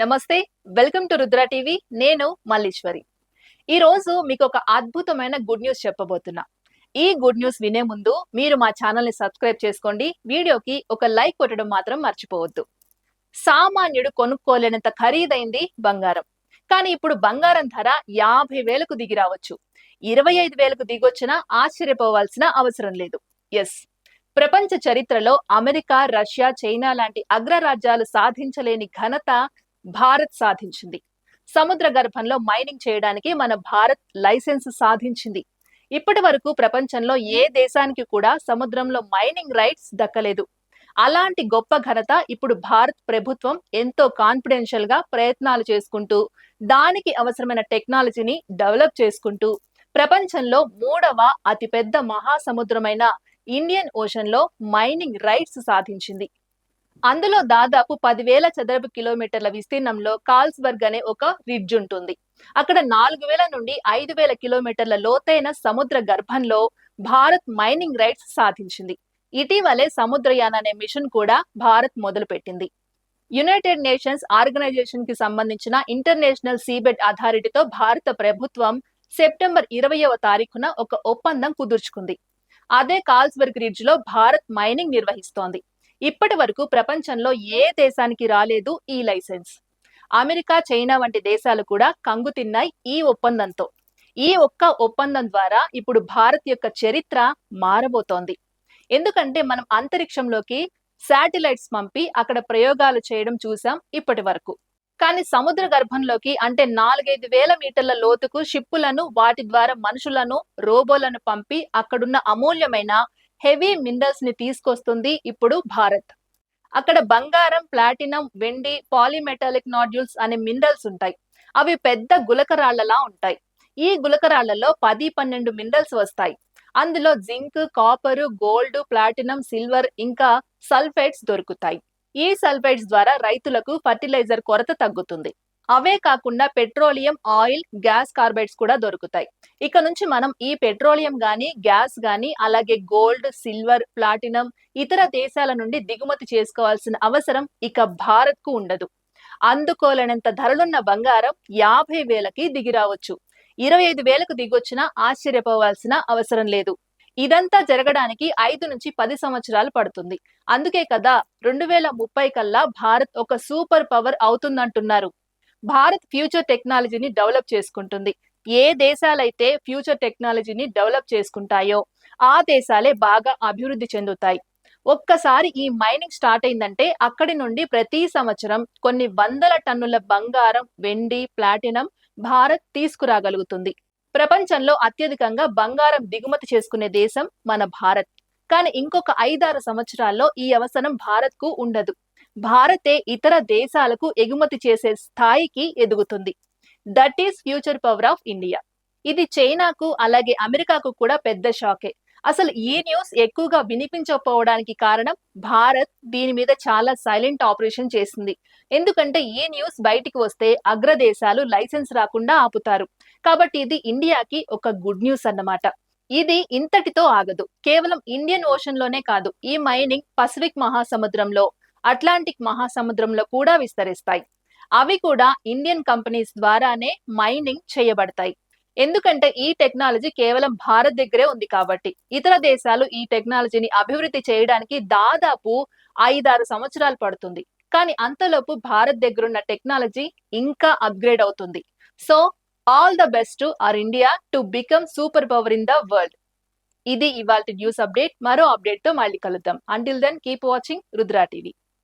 నమస్తే welcome to Rudra TV. నేను మల్లీశ్వరి. ఈ రోజు మీకు ఒక అద్భుతమైన గుడ్ న్యూస్ చెప్పబోతున్నా. ఈ గుడ్ న్యూస్ వినే ముందు మీరు మా ఛానల్ని సబ్స్క్రైబ్ చేసుకోండి. వీడియోకి ఒక లైక్ కొట్టడం మాత్రం మర్చిపోవద్దు. సామాన్యుడు కొనుక్కోలేనంత ఖరీదైంది బంగారం. కానీ ఇప్పుడు బంగారం ధర యాభై వేలకు దిగి రావచ్చు. ఇరవై ఐదు వేలకు దిగొచ్చినా ఆశ్చర్యపోవాల్సిన అవసరం లేదు. ఎస్ ప్రపంచ చరిత్రలో అమెరికా రష్యా చైనా లాంటి అగ్రరాజ్యాలు సాధించలేని ఘనత భారత్ సాధించింది. సముద్ర గర్భంలో మైనింగ్ చేయడానికి మన భారత్ లైసెన్స్ సాధించింది. ఇప్పటి వరకు ప్రపంచంలో ఏ దేశానికి కూడా సముద్రంలో మైనింగ్ రైట్స్ దక్కలేదు. అలాంటి గొప్ప ఘనత ఇప్పుడు భారత్ ప్రభుత్వం ఎంతో కాన్ఫిడెన్షియల్గా ప్రయత్నాలు చేసుకుంటూ దానికి అవసరమైన టెక్నాలజీని డెవలప్ చేసుకుంటూ ప్రపంచంలో మూడవ అతిపెద్ద మహాసముద్రమైన ఇండియన్ ఓషన్లో మైనింగ్ రైట్స్ సాధించింది. అందులో దాదాపు పదివేల చదరపు కిలోమీటర్ల విస్తీర్ణంలో కాల్స్బర్గ్ అనే ఒక రిడ్జ్ ఉంటుంది. అక్కడ నాలుగు వేల నుండి ఐదు వేల కిలోమీటర్ల లోతైన సముద్ర గర్భంలో భారత్ మైనింగ్ రైట్స్ సాధించింది. ఇటీవలే సముద్రయాన్ అనే మిషన్ కూడా భారత్ మొదలుపెట్టింది. యునైటెడ్ నేషన్స్ ఆర్గనైజేషన్కి సంబంధించిన ఇంటర్నేషనల్ సీబెడ్ అథారిటీతో భారత ప్రభుత్వం సెప్టెంబర్ ఇరవయవ తారీఖున ఒక ఒప్పందం కుదుర్చుకుంది. అదే కాల్స్బర్గ్ రిడ్జ్లో భారత్ మైనింగ్ నిర్వహిస్తోంది. ఇప్పటి వరకు ప్రపంచంలో ఏ దేశానికి రాలేదు ఈ లైసెన్స్. అమెరికా చైనా వంటి దేశాలు కూడా కంగు తిన్నాయి ఈ ఒప్పందంతో. ఈ ఒక్క ఒప్పందం ద్వారా ఇప్పుడు భారత్ యొక్క చరిత్ర మారబోతోంది. ఎందుకంటే మనం అంతరిక్షంలోకి శాటిలైట్స్ పంపి అక్కడ ప్రయోగాలు చేయడం చూసాం ఇప్పటి వరకు. కానీ సముద్ర గర్భంలోకి అంటే నాలుగైదు వేల మీటర్ల లోతుకు షిప్పులను వాటి ద్వారా మనుషులను రోబోలను పంపి అక్కడున్న అమూల్యమైన హెవీ మినరల్స్ని తీసుకొస్తుంది ఇప్పుడు భారత్. అక్కడ బంగారం ప్లాటినం వెండి పాలిమెటాలిక్ నాడ్యూల్స్ అనే మినరల్స్ ఉంటాయి. అవి పెద్ద గులకరాళ్ళలా ఉంటాయి. ఈ గులకరాళ్ళలో పది పన్నెండు మినరల్స్ వస్తాయి. అందులో zinc copper gold platinum silver ఇంకా సల్ఫైడ్స్ దొరుకుతాయి. ఈ సల్ఫైడ్స్ ద్వారా రైతులకు ఫర్టిలైజర్ కొరత తగ్గుతుంది. అవే కాకుండా పెట్రోలియం ఆయిల్ గ్యాస్ కార్బైడ్స్ కూడా దొరుకుతాయి. ఇక నుంచి మనం ఈ పెట్రోలియం గాని గ్యాస్ గాని అలాగే గోల్డ్ సిల్వర్ ప్లాటినం ఇతర దేశాల నుండి దిగుమతి చేసుకోవాల్సిన అవసరం ఇక భారత్కు ఉండదు. అందుకోలేనంత ధరలున్న బంగారం యాభై వేలకి దిగిరావచ్చు ఇరవై ఐదు వేలకు దిగొచ్చినా ఆశ్చర్యపోవాల్సిన అవసరం లేదు. ఇదంతా జరగడానికి ఐదు నుంచి పది సంవత్సరాలు పడుతుంది. అందుకే కదా రెండు వేల ముప్పై కల్లా భారత్ ఒక సూపర్ పవర్ అవుతుందంటున్నారు. భారత్ ఫ్యూచర్ టెక్నాలజీని డెవలప్ చేసుకుంటుంది. ఏ దేశాలైతే ఫ్యూచర్ టెక్నాలజీని డెవలప్ చేసుకుంటాయో ఆ దేశాలే బాగా అభివృద్ధి చెందుతాయి. ఒక్కసారి ఈ మైనింగ్ స్టార్ట్ అయిందంటే అక్కడి నుండి ప్రతి సంవత్సరం కొన్ని వందల టన్నుల బంగారం వెండి ప్లాటినం భారత్ తీసుకురాగలుగుతుంది. ప్రపంచంలో అత్యధికంగా బంగారం దిగుమతి చేసుకునే దేశం మన భారత్. కానీ ఇంకొక ఐదారు సంవత్సరాల్లో ఈ అవసరం భారత్కు ఉండదు. భారతే ఇతర దేశాలకు ఎగుమతి చేసే స్థాయికి ఎదుగుతుంది. That is future power of India ఇది చైనాకు అలాగే అమెరికాకు కూడా పెద్ద షాకే. అసలు ఈ న్యూస్ ఎక్కువగా వినిపించకపోవడానికి కారణం భారత్ దీని మీద చాలా సైలెంట్ ఆపరేషన్ చేసింది. ఎందుకంటే ఈ న్యూస్ బయటికి వస్తే అగ్రదేశాలు లైసెన్స్ రాకుండా ఆపుతారు. కాబట్టి ఇది ఇండియాకి ఒక గుడ్ న్యూస్ అన్నమాట. ఇది ఇంతటితో ఆగదు. కేవలం ఇండియన్ ఓషన్లోనే కాదు ఈ మైనింగ్ పసిఫిక్ మహాసముద్రంలో అట్లాంటిక్ మహాసముద్రంలో కూడా విస్తరిస్తాయి. అవి కూడా ఇండియన్ కంపెనీస్ ద్వారానే మైనింగ్ చేయబడతాయి. ఎందుకంటే ఈ టెక్నాలజీ కేవలం భారత్ దగ్గరే ఉంది కాబట్టి. ఇతర దేశాలు ఈ టెక్నాలజీని అభివృద్ధి చేయడానికి దాదాపు ఐదారు సంవత్సరాలు పడుతుంది. కానీ అంతలోపు భారత్ దగ్గరున్న టెక్నాలజీ ఇంకా అప్గ్రేడ్ అవుతుంది. So all the best our India to become super power in the world. ఇది ఇవాళ న్యూస్ అప్డేట్. మరో అప్డేట్తో మళ్ళీ కలుద్దాం. Until then keep watching Rudra TV